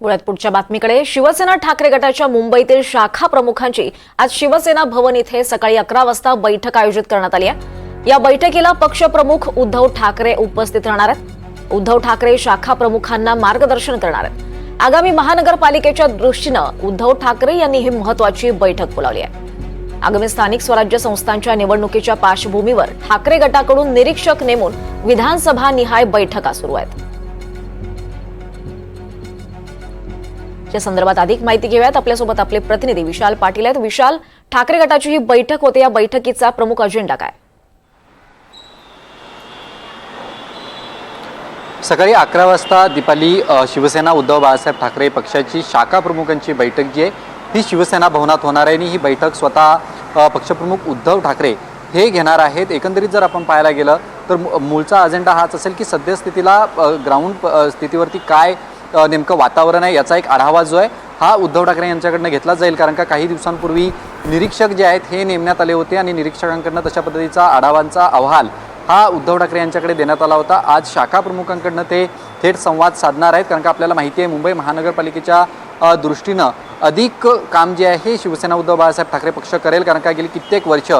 मुळात पुढच्या बातमीकडे शिवसेना ठाकरे गटाच्या मुंबईतील शाखा प्रमुखांची आज शिवसेना भवन इथे सकाळी अकरा वाजता बैठक आयोजित करण्यात आली आहे. या बैठकीला पक्षप्रमुख उद्धव ठाकरे उपस्थित राहणार आहेत. उद्धव ठाकरे शाखा प्रमुखांना मार्गदर्शन करणार आहेत. आगामी महानगरपालिकेच्या दृष्टीनं उद्धव ठाकरे यांनी ही महत्वाची बैठक बोलावली आहे. आगामी स्थानिक स्वराज्य संस्थांच्या निवडणुकीच्या पार्श्वभूमीवर ठाकरे गटाकडून निरीक्षक नेमून विधानसभा निहाय बैठका सुरू आहेत. या संदर्भात अधिक माहिती घेऊयात. आपल्यासोबत आपले प्रतिनिधी विशाल पाटील आहेत. विशाल ठाकरे गटाची ही बैठक होते. या बैठकीचा प्रमुख अजेंडा काय? सकाळी अकरा वाजता दीपाली शिवसेना उद्धव बाळासाहेब ठाकरे पक्षाची शाखा प्रमुखांची बैठक जी आहे ती शिवसेना भवनात होणार आहे आणि ही बैठक स्वतः पक्षप्रमुख उद्धव ठाकरे हे घेणार आहेत. एकंदरीत जर आपण पाहायला गेलं तर मूळचा अजेंडा हाच असेल की सद्यस्थितीला ग्राउंड स्थितीवरती काय नेमकं वातावरण आहे याचा एक आढावा जो आहे हा उद्धव ठाकरे यांच्याकडनं घेतला जाईल. कारण का काही दिवसांपूर्वी निरीक्षक जे आहेत हे नेमण्यात आले होते आणि निरीक्षकांकडनं तशा पद्धतीचा आढावांचा अहवाल हा उद्धव ठाकरे यांच्याकडे देण्यात आला होता. आज शाखा प्रमुखांकडनं ते थेट संवाद साधणार आहेत. कारण का आपल्याला माहिती आहे मुंबई महानगरपालिकेच्या दृष्टीनं अधिक काम जे आहे हे शिवसेना उद्धव बाळासाहेब ठाकरे पक्ष करेल. कारण का गेली कित्येक वर्ष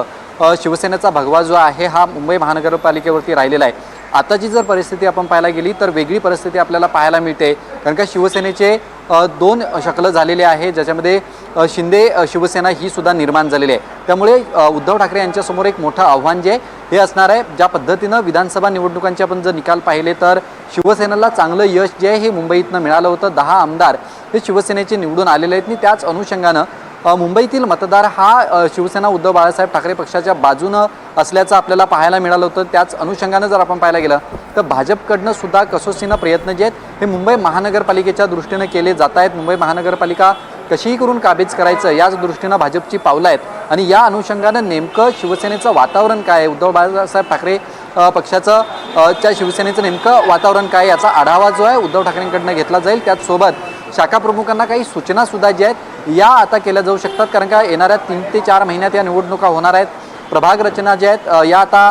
शिवसेनेचा भगवा जो आहे हा मुंबई महानगरपालिकेवरती राहिलेला आहे. आताची जर परिस्थिती आपण पाहायला गेली तर वेगळी परिस्थिती आपल्याला पाहायला मिळते. कारण का शिवसेनेचे दोन शकलं झालेले आहे ज्याच्यामध्ये शिंदे शिवसेना ही सुद्धा निर्माण झालेली आहे. त्यामुळे उद्धव ठाकरे यांच्यासमोर एक मोठं आव्हान जे हे असणार आहे. ज्या पद्धतीनं विधानसभा निवडणुकांचे आपण जर निकाल पाहिले तर शिवसेनेला चांगलं यश जे आहे हे मुंबईतनं मिळालं होतं. दहा आमदार हे शिवसेनेचे निवडून आलेले आहेत. आणि त्याच अनुषंगानं मुंबईतील मतदार हा शिवसेना उद्धव बाळासाहेब ठाकरे पक्षाच्या बाजूनं असल्याचं आपल्याला पाहायला मिळालं होतं. त्याच अनुषंगानं जर आपण पाहायला गेलं तर भाजपकडनं सुद्धा कसोशीनं प्रयत्न जे आहेत हे मुंबई महानगरपालिकेच्या दृष्टीनं केले जात आहेत. मुंबई महानगरपालिका कशीही करून काबीज करायचं याच दृष्टीनं भाजपची पावलं आहेत. आणि या अनुषंगानं नेमकं शिवसेनेचं वातावरण काय आहे? उद्धव बाळासाहेब ठाकरे पक्षाचं च्या शिवसेनेचं नेमकं वातावरण काय याचा आढावा जो आहे उद्धव ठाकरेंकडनं घेतला जाईल. त्याचसोबत शाखा प्रमुखांना काही सूचना सुद्धा ज्या आहेत या आता केल्या जाऊ शकतात कारण का येणाऱ्या तीन ते चार महिन्यात या निवडणुका होणार आहेत. प्रभाग रचना ज्या आहेत या आता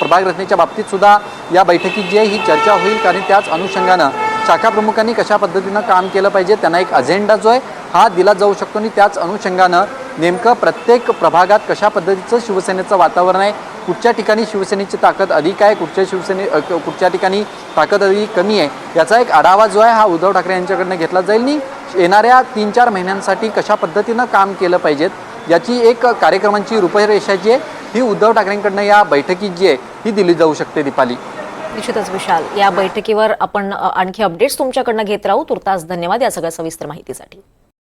प्रभाग रचनेच्या बाबतीत सुद्धा या बैठकीत जी आहे ही चर्चा होईल. कारण त्याच अनुषंगानं शाखा प्रमुखांनी कशा पद्धतीनं काम केलं पाहिजे त्यांना एक अजेंडा जो आहे हा दिला जाऊ शकतो. आणि त्याच अनुषंगानं नेमकं प्रत्येक प्रभागात कशा पद्धतीचं शिवसेनेचं वातावरण आहे कुठच्या ठिकाणी शिवसेनेची ताकद अधिक आहे कुठच्या शिवसेने कुठच्या ठिकाणी ताकद अधिक कमी आहे याचा एक आढावा जो आहे हा उद्धव ठाकरे यांच्याकडनं घेतला जाईल. आणि येणाऱ्या तीन चार महिन्यांसाठी कशा पद्धतीनं काम केलं पाहिजेत याची एक कार्यक्रमांची रूपरेषा जी आहे ही उद्धव ठाकरेंकडनं या बैठकीत जी आहे ही दिली जाऊ शकते दीपाली. निश्चितच विशाल या बैठकीवर आपण आणखी अपडेट्स तुमच्याकडनं घेत राहू. तुर्तास धन्यवाद या सगळ्या सविस्तर माहितीसाठी.